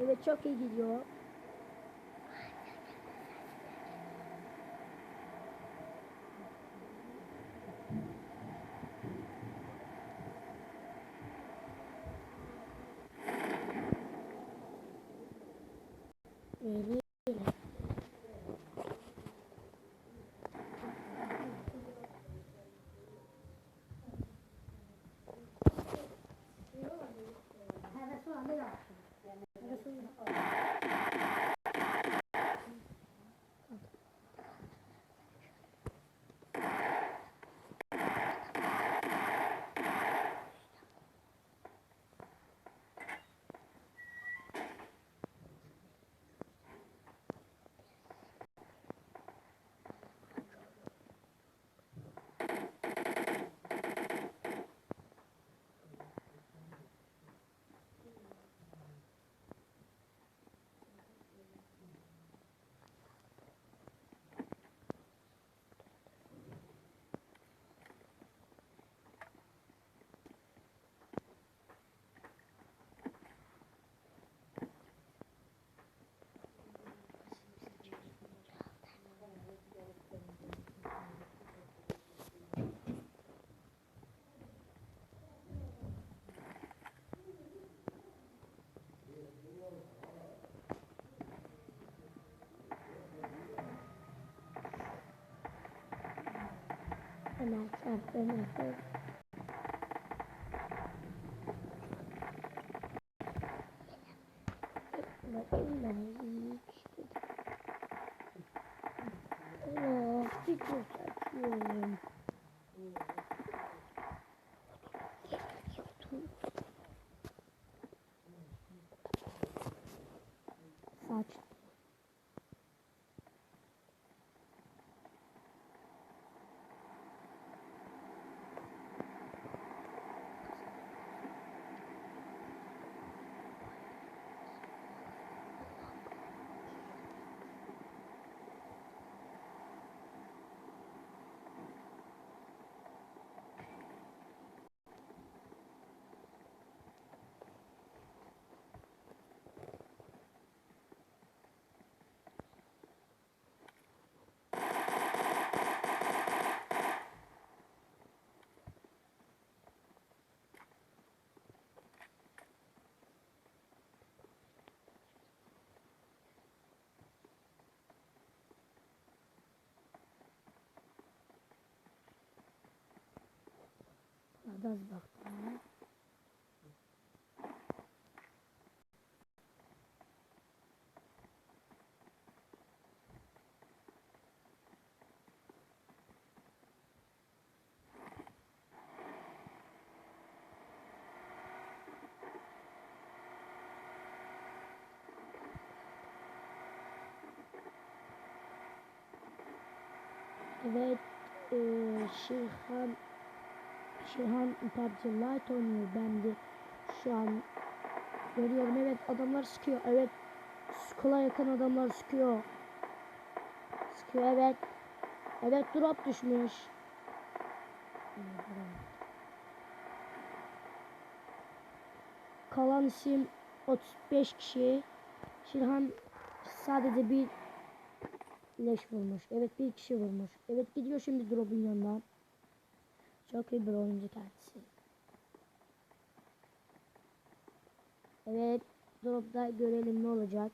Evet çok iyi gidiyor. Hemen yapıyorum. Bakayım ben hiç. Of, bir çok saçıyorum. Hadi az bakalım. Evet, eee Şirhan Şirhan PUBG Lite oynuyor ben de şu an görüyorum. Evet adamlar sıkıyor. Evet Skull'a yakın adamlar sıkıyor. Sıkıyor evet. Evet drop düşmüş. Kalan isim 35 kişi. Şirhan sadece bir leş vurmuş. Evet bir kişi vurmuş. Evet gidiyor şimdi drop'un yanından çok iyi bir oyuncu kendisi. Evet. Drop'ta görelim ne olacak.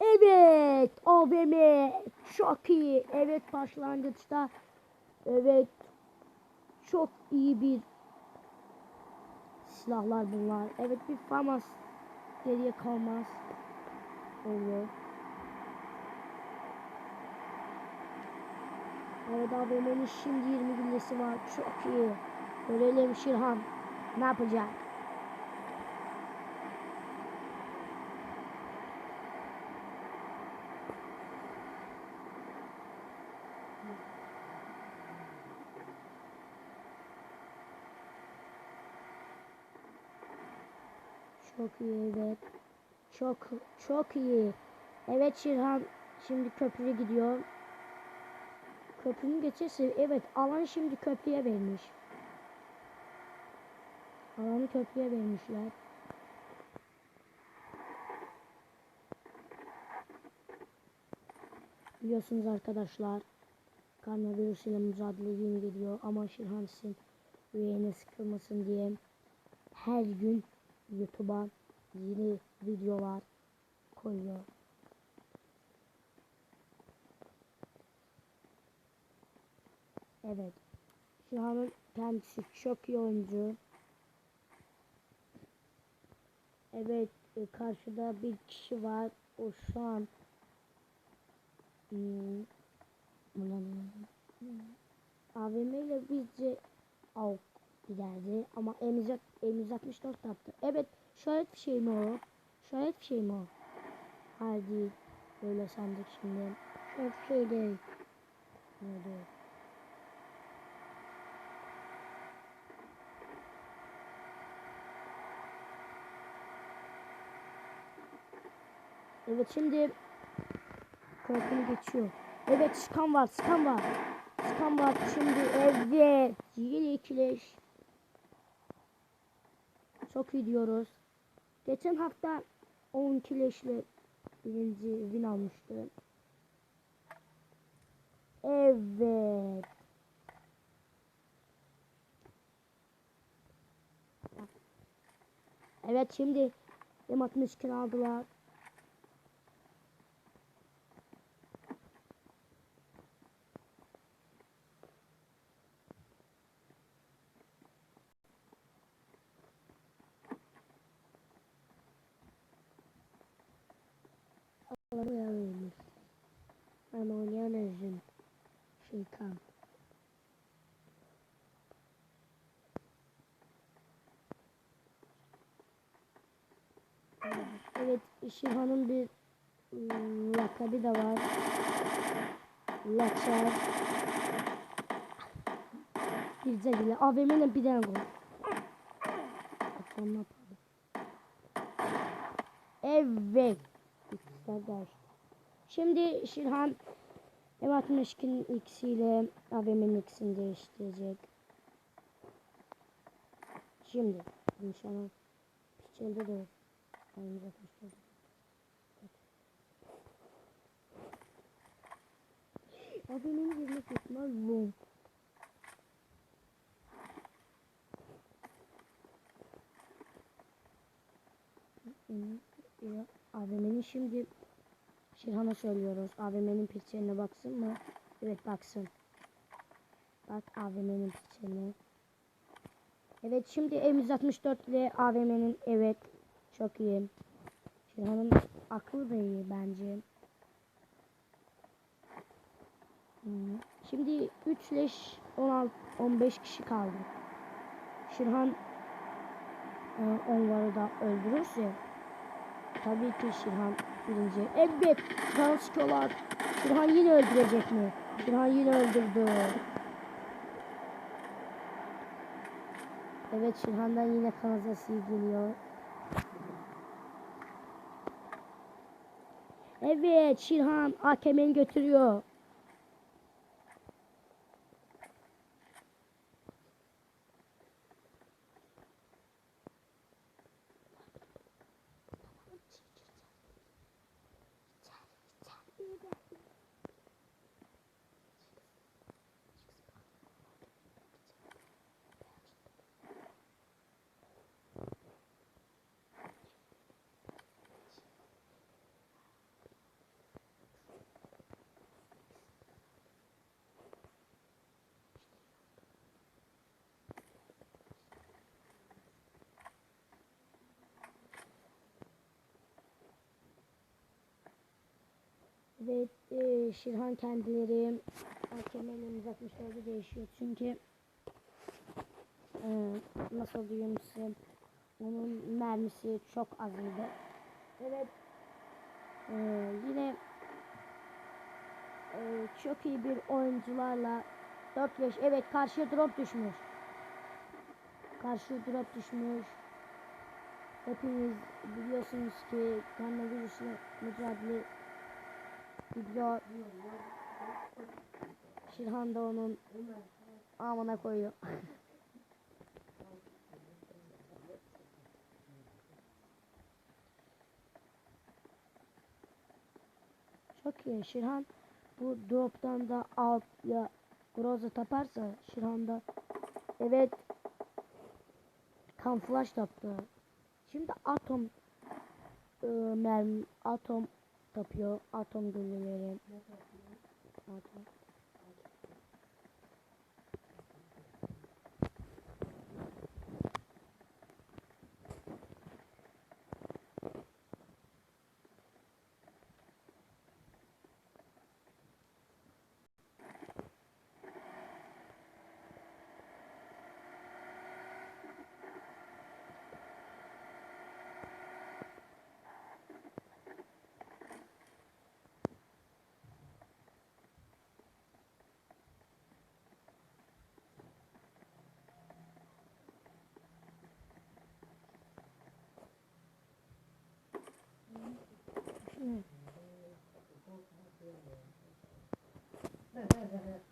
Evet. AVM. Çok iyi. Evet başlangıçta. Evet. Çok iyi bir silahlar bunlar. Evet bir famas geriye kalmaz. Oluyor. Evet AVM'nin şimdi 20 güllesi var. Çok iyi. Görelim Şirhan ne yapacak? Çok iyi evet. Çok çok iyi. Evet Şirhan şimdi köprüye gidiyor. Köprünün geçirse evet alan şimdi köprüye vermiş. Alanı köprüye vermişler. Biliyorsunuz arkadaşlar koronavirüs ile mücadele gün geliyor ama Şirhams'ın yüreğine sıkılmasın diye her gün YouTube'a yeni videolar koyuyor. Evet. Şirhan'ın kendisi çok iyi oyuncu. Evet e, karşıda bir kişi var. O şu an hmm. AVM ile bizce av giderdi ama M100 M164 yaptı. Evet şöyle bir şey mi o? Şöyle bir şey mi o? Hayır değil. Böyle sandık şimdi. Şöyle bir şey değil. Ne değil. Evet şimdi korkunu geçiyor. Evet skan var skan var. Skan var şimdi evet yine ikileş. Çok iyi diyoruz. Geçen hafta 10 kileşle birinci win almıştı. Evet. Evet şimdi M62 aldılar. Şeytan. Evet, Şihan'ın bir ıı, lakabı da var. Laçar. Bir bile. AVM'yle bir tane gol. Yapalım. Evet. Şimdi Şirhan M62'nin ikisiyle AVM'nin ikisini değiştirecek. Şimdi inşallah piçelde de aynı arkadaşlar. AVM'nin tutmaz bu. Ya, AVM'nin şimdi Şirhan'a söylüyoruz. AVM'nin piçlerine baksın mı? Evet baksın. Bak AVM'nin piçlerine. Evet şimdi M164 ile AVM'nin evet çok iyi. Şirhan'ın aklı da iyi bence. Hmm. Şimdi 3 leş 16 15 kişi kaldı. Şirhan e, onları da öldürürse Tabii ki Şirhan birinci. Evet. Şirhan sıkıyorlar. Şirhan yine öldürecek mi? Şirhan yine öldürdü. Evet Şirhan'dan yine kanazası geliyor. Evet Şirhan AKM'ni götürüyor. Evet e, Şirhan kendileri AKM'nin 64'ü değişiyor. Çünkü e, nasıl diyeyim size onun mermisi çok azıydı. Evet e, yine e, çok iyi bir oyuncularla 4-5 evet karşıya drop düşmüş. Karşıya drop düşmüş. Hepiniz biliyorsunuz ki koronavirüsle mücadele gidiyor. Şirhan da onun amına koyuyor. Çok iyi. Şirhan bu drop'tan da alt ya Groza taparsa Şirhan'da evet kamuflaj taptı. Şimdi atom e, mermi atom tapıyor. Atom gülleleri. Atom.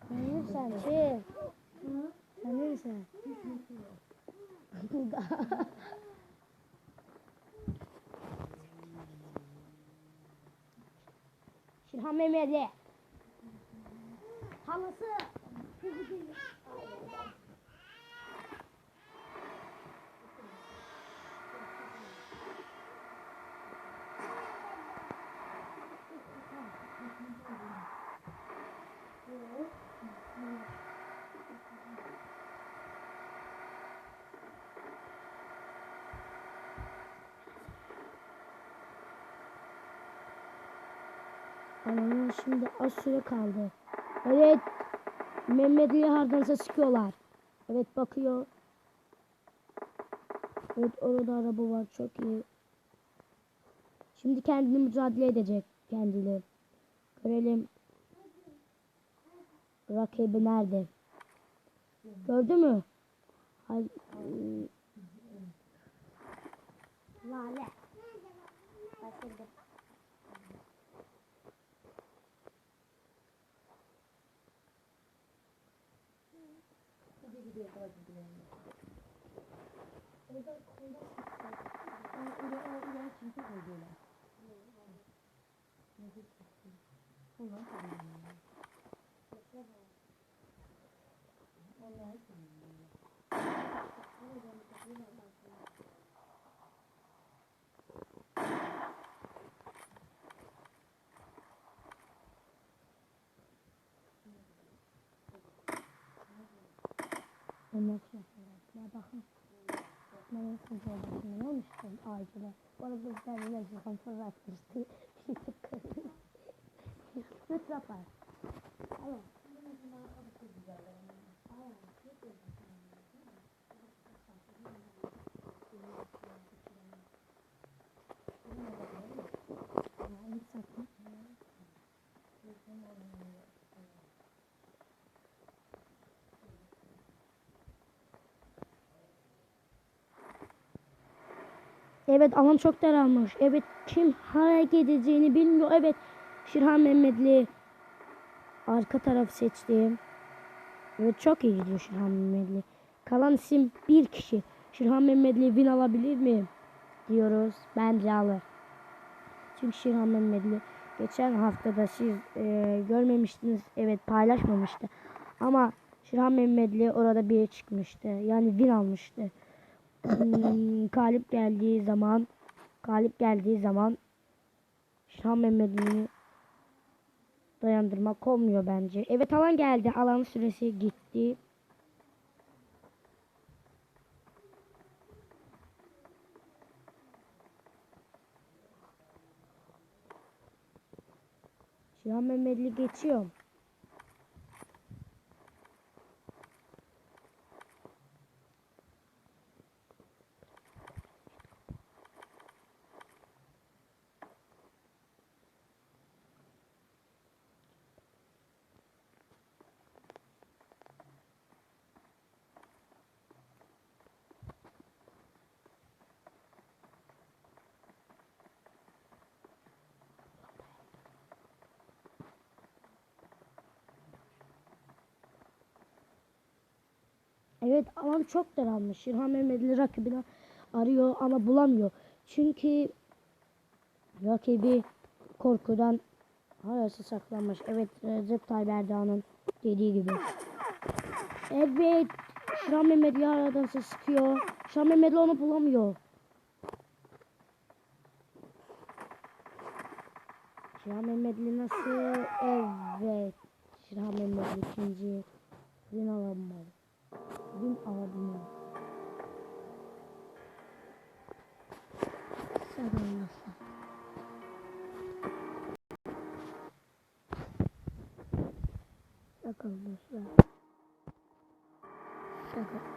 Tanrım sen şey. Sen. Şirhan Mehmet'e. Halası. Anam şimdi az süre kaldı. Evet. Mehmet'i hardansa sıkıyorlar. Evet bakıyor. Evet orada araba var çok iyi. Şimdi kendini mücadele edecek kendiyle. Görelim. Rakibi nerede? Gördü mü? Hay Lale. Başladı. Ondan sonra ya bakın. Sıkıntı oldu. Ne olmuştu ağacına? Bana bir tane ne yapalım sonra atmıştı. Süt yapar. Evet alan çok daralmış. Evet kim hareket edeceğini bilmiyor. Evet Şirhan Mehmetli arka tarafı seçti. Evet çok iyi gidiyor Şirhan Mehmetli. Kalan isim bir kişi. Şirhan Mehmetli win alabilir mi? Diyoruz. Bence alır. Çünkü Şirhan Mehmetli geçen haftada siz e, görmemiştiniz. Evet paylaşmamıştı. Ama Şirhan Mehmetli orada bir çıkmıştı. Yani win almıştı. Hmm, galip geldiği zaman galip geldiği zaman Şah Mehmet'ini dayandırmak olmuyor bence. Evet alan geldi. Alan süresi gitti. Şah Mehmetli geçiyor. Evet alan çok daralmış. Şirhan Mehmetli rakibini arıyor ama bulamıyor. Çünkü rakibi korkudan Hayası saklanmış. Evet Recep Tayyip Erdoğan'ın dediği gibi. Evet. Şıran Mehmet yaradan ses sıkıyor. Şıran Mehmet onu bulamıyor. Şıran Mehmetli nasıl? Evet. Şıran Mehmetli ikinci. Win alamadı. Win alabilmedi. Sen olmazsa. Bakalım dostlar. Şaka.